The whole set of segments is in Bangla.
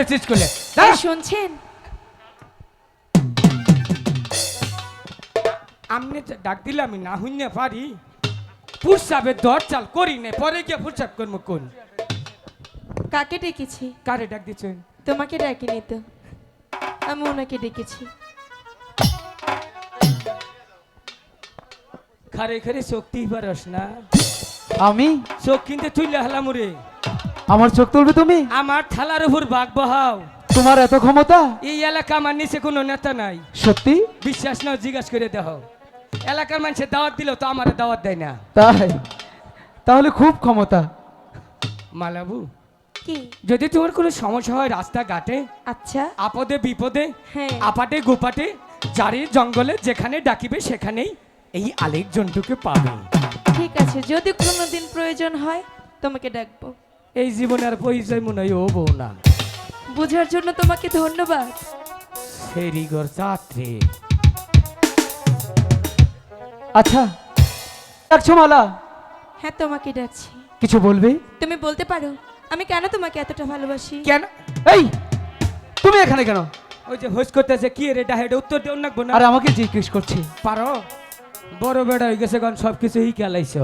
স্কুলে শুনছেন? আমনে ডাক দিলে আমি না হুইনে পারি। পুরসাবে দর চাল করি নে পরে গিয়ে পুরসাব করব কোন? কাকে ডেকেছি? কারে ডাক দিচ্ছেন তোমাকে ডাকিনি তো। আমি ওনাকে ডেকেছি। খারে খারে শক্তি পারস না। আমি? চোখ কিনতে তুইলে হালামুরে আমার চোখ তুলবে তুমি? আমার থালার উপর বাঘ বহাও। তোমার এত ক্ষমতা? এই এলাকা আমার নিচে কোনো নেতা নাই। সত্যি? বিশ্বাস নাও জিজ্ঞাসা করে দেহ এলাকার মানুষের দাওয়াত দিল তো আমার দাওয়াত দেয় না। তাই? তাহলে খুব ক্ষমতা। মালাবু কি? যদি তোমার কোনো সমস্যা হয় রাস্তাঘাটে আচ্ছা। আপদে বিপদে হ্যাঁ। আপাটে গোপাটে জারি জঙ্গলে যেখানে ডাকিবে সেখানেই এই আলেক জন্তুকে পাবে। ঠিক আছে যদি কোনোদিন প্রয়োজন হয় তোমাকে ডাকবো। এই জীবনে আর পরিচয় মনে হয় ও বউ না। বোঝার জন্য তোমাকে ধন্যবাদ। ফেরিগর যাত্রী। আচ্ছা ডাকছো মালা? হ্যাঁ তোমাকে ডাকছি। কিছু বলবে? তুমি বলতে পারো আমি কেন তোমাকে এতটা ভালোবাসি? কেন? এই তুমি এখানে কেন? ওই যে হোস করতেছে কি রে ডাহেড উত্তর দেও না আর আমাকে জিজ্ঞেস করছি। পারো? বড় বেড়া হয়ে গেছে কারণ সব কিছু ই খেলাইছ।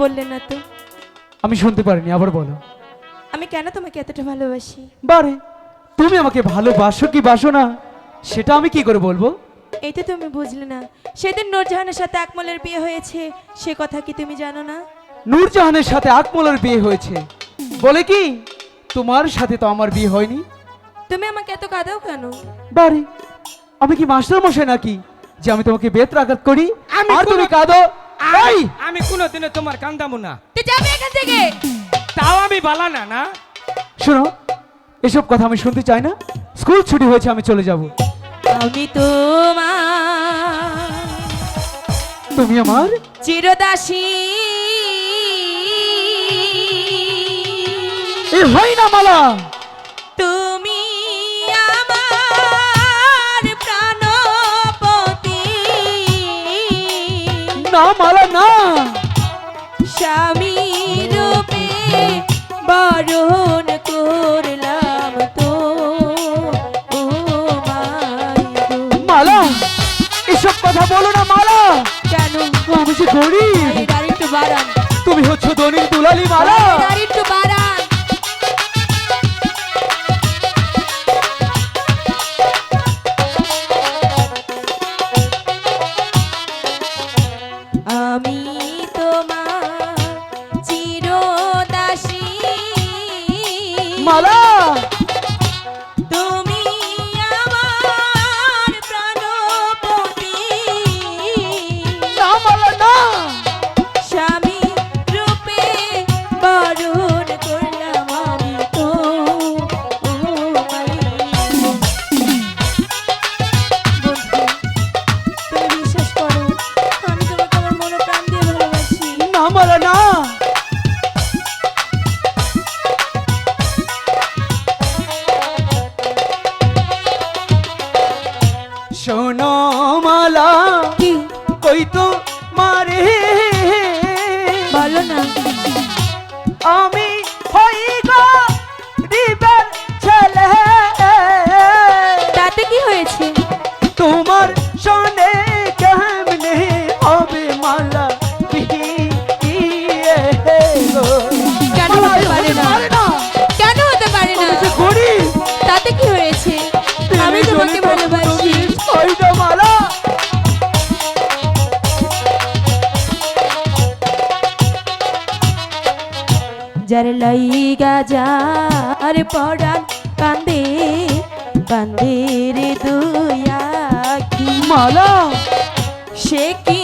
বললে না তো? আমি শুনতে পারিনি আবার বলো। আমি কেন তোমাকে এতটা ভালোবাসি? বারে তুমি আমাকে ভালোবাসো কি বাসো না? সেটা আমি কি করে বলব? এই তো তুমি বুঝলে না। সেদিন নূরজাহানের সাথে আকমলের বিয়ে হয়েছে সে কথা কি তুমি জানো না? নূরজাহানের সাথে আকমলের বিয়ে হয়েছে। বলে কি তোমার সাথে তো আমার বিয়ে হয়নি। তুমি আমাকে এত কাঁদাও কেন? বারে আমি কি মাস্টার মশাই নাকি যে আমি তোমাকে বেত্র আঘাত করি আর তুমি কাঁদো? আমি কোনোদিনও তোমার কান্দামু না। তুই যাবে এখান থেকে? তাও আমি বালা না না? শোনো এসব কথা আমি শুনতে চাই না। স্কুল ছুটি হয়েছে আমি চলে যাব। আমি তোমার তুমি আমার? চিরদাসী। এ হয় না মালা! না মালা না। স্বামী রূপে বরণ করলাম তো। মালা এসব কথা বলো না মালা। কেন? আমি যে গরিব। তুমি হচ্ছে দনির দুলালি মালা। একটু মালা শোনো মালা। কি? কই তো মারে যার পড়ান কান্দে কান্দে রে দুয়াকি মালা! সে কি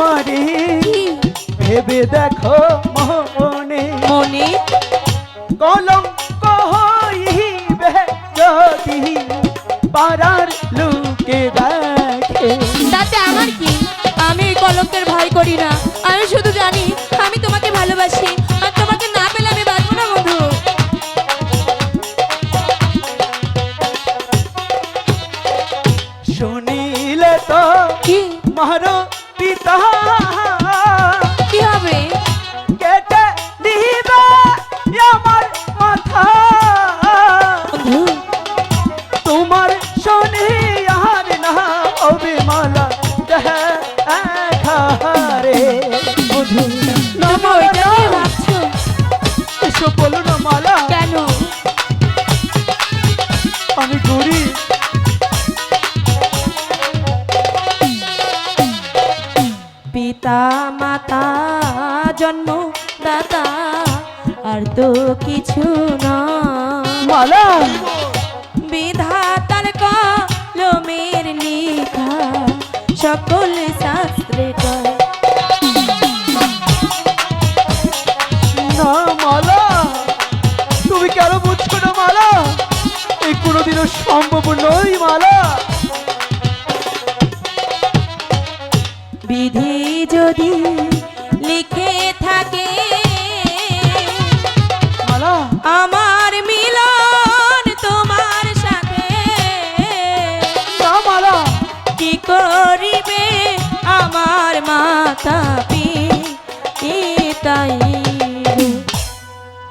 তো মারে কি? ভেবে দেখো মনে। মনে? কলম কহিবে যদি পাড়ার লোকে দেখে। তাতে আমার কি? আমি কলঙ্কের ভয় করি না। আমি শুধু জানি আমি তোমাকে ভালোবাসি। আর তোমাকে না পেলে আমি বাঁচবো না বন্ধু। শুনিলে তো কি? মারো পিতা জন্ম দাতা আর তো কিছু না মালা বিধাতার কলমের লেখা সকল শাস্ত্রে না মালা। তুমি কেন বুঝছ না মালা? এই কোনোদিনও সম্ভব নয় মালা। বিধি যদি লিখে থাকে